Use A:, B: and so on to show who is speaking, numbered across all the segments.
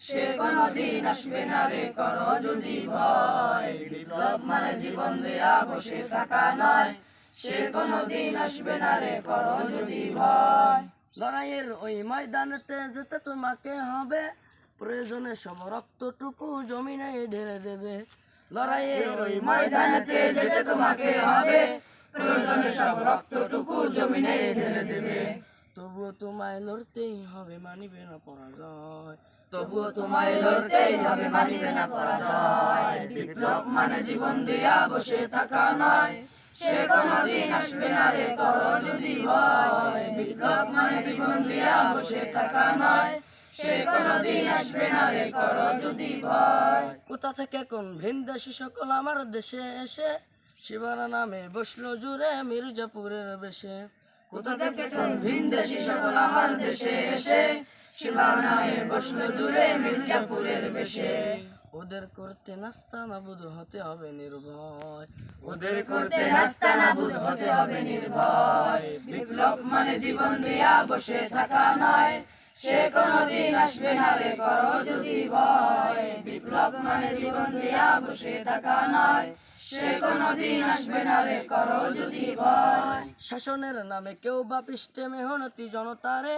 A: সে কোনো দিন আসবে না রে, করো যদি ভয়। বিপ্লব মানে জীবন দেয়া বসে থাকা নয়। সে কোনো দিন আসবে না রে, করো যদি ভয়। লড়াইয়ের ওই ময়দানেতে যেতে তোমাকে হবে। প্রয়োজনে সব রক্তটুকু জমিনে ঢেলে দেবে। লড়াইয়ের ওই ময়দানেতে যেতে তোমাকে হবে। প্রয়োজনে সব রক্তটুকু জমিনে ঢেলে দেবে। তবুও তোমায় লড়তেই হবে, মানিবে না পরাজয়। তবুও তোমায় লড়তেই হবে, মানিবে না পরাজয়। বিপ্লব মানে জীবন দিয়া বসে থাকা নয়, সে কোনদিন আসবে না রে যদি ভয়। বিপ্লব মানে জীবন দিয়া বসে থাকা নয় কোথা থেকে কোন ভিনদেশি সকল আমার দেশে এসে, শিবানা নামে বসল জুড়ে মির্জাপুরের বেশে। ওদের করতে নাস্তা নাবুদ হতে হবে নির্ভয়। ওদের করতে নাস্তা নাবুদ হতে হবে নির্ভয়। বিপ্লব মানে জীবন দিয়া বসে থাকা নয়। সে কোনদিন আসবে না রে করো যদি ভয়। বিপ্লব মানে জীবন দিয়া বসে থাকা নয়। শাসনের নামে কেউ বা পৃষ্ঠে মেহনতি জনতারে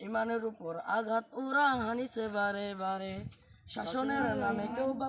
A: ইমানের উপর আঘাত ওরা হানিছে বারে বারে। শাসনের নামে কেউ বা